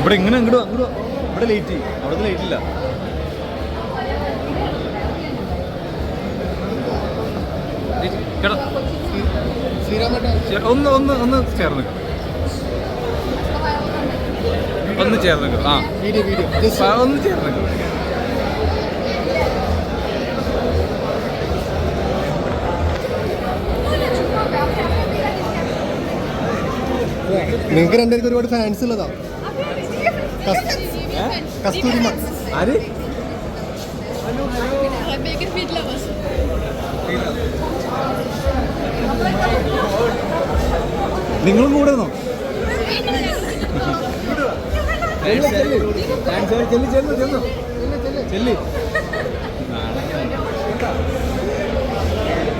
ഇവിടെ ഇങ്ങനെ ഇങ്ങോട്ട് അങ്ങോട്ട് ഇവിടെ ലേറ്റ് അവിടെ ലേറ്റ് ഇല്ല. ഒന്ന് ഒന്ന് ഒന്ന് ചേർന്ന് ഒന്ന് ചേർന്ന് ആ. ഒന്ന് ചേർന്ന് നിങ്ങൾക്ക് രണ്ടുപേർക്ക് ഒരുപാട് ഫാൻസ് ഉള്ളതാ. കസ്തൂരിമ ആര് നിങ്ങളും കൂടെ നിന്നോ ചെല്ലു ചെല്ലു ചെല്ലു ചെല്ലു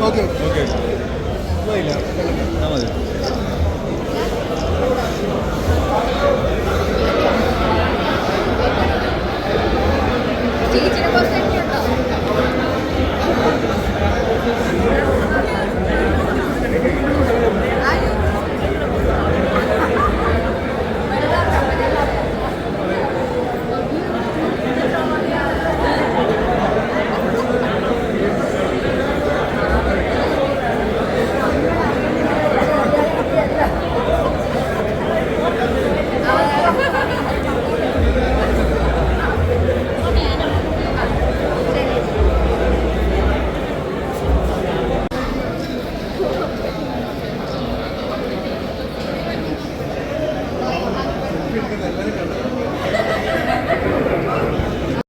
ഓക്കെ ഓക്കെ മതി ಬಿಡ್ತದೆ ಎಲ್ಲ